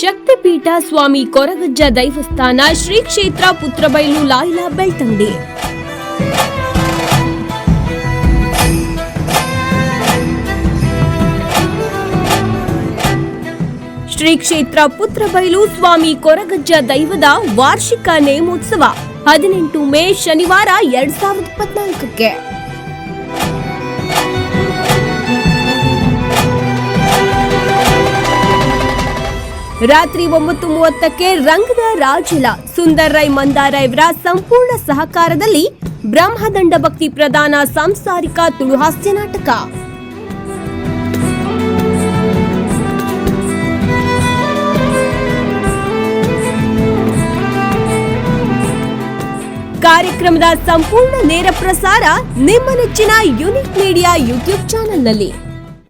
ಶಕ್ತಿಪೀಠ ಸ್ವಾಮಿ ಕೊರಗಜ್ಜ ದೈವಸ್ಥಾನ ಶ್ರೀ ಕ್ಷೇತ್ರ ಪುತ್ರಬೈಲು ಲಾಯ್ಲಾ ಬೆಳ್ತಂಡಿ ಶ್ರೀ ಕ್ಷೇತ್ರ ಪುತ್ರಬೈಲು ಸ್ವಾಮಿ ಕೊರಗಜ್ಜ ದೈವದ ವಾರ್ಷಿಕ ನೇಮೋತ್ಸವ ಹದಿನೆಂಟು ಮೇ ಶನಿವಾರ ಎರಡ್ ಸಾವಿರದ ಇಪ್ಪತ್ನಾಲ್ಕಕ್ಕೆ. ರಾತ್ರಿ ಒಂಬತ್ತು ಮೂವತ್ತಕ್ಕೆ ರಂಗದ ರಾಜಿಲ ಸುಂದರ್ ರೈ ಮಂದಾರ ಇವರ ಸಂಪೂರ್ಣ ಸಹಕಾರದಲ್ಲಿ ಬ್ರಹ್ಮದಂಡ ಭಕ್ತಿ ಪ್ರಧಾನ ಸಾಂಸಾರಿಕ ತುಳು ಹಾಸ್ಯ ನಾಟಕ. ಕಾರ್ಯಕ್ರಮದ ಸಂಪೂರ್ಣ ನೇರ ಪ್ರಸಾರ ನಿಮ್ಮ ನೆಚ್ಚಿನ ಯುನಿಕ್ ಮೀಡಿಯಾ ಯೂಟ್ಯೂಬ್ ಚಾನೆಲ್ನಲ್ಲಿ.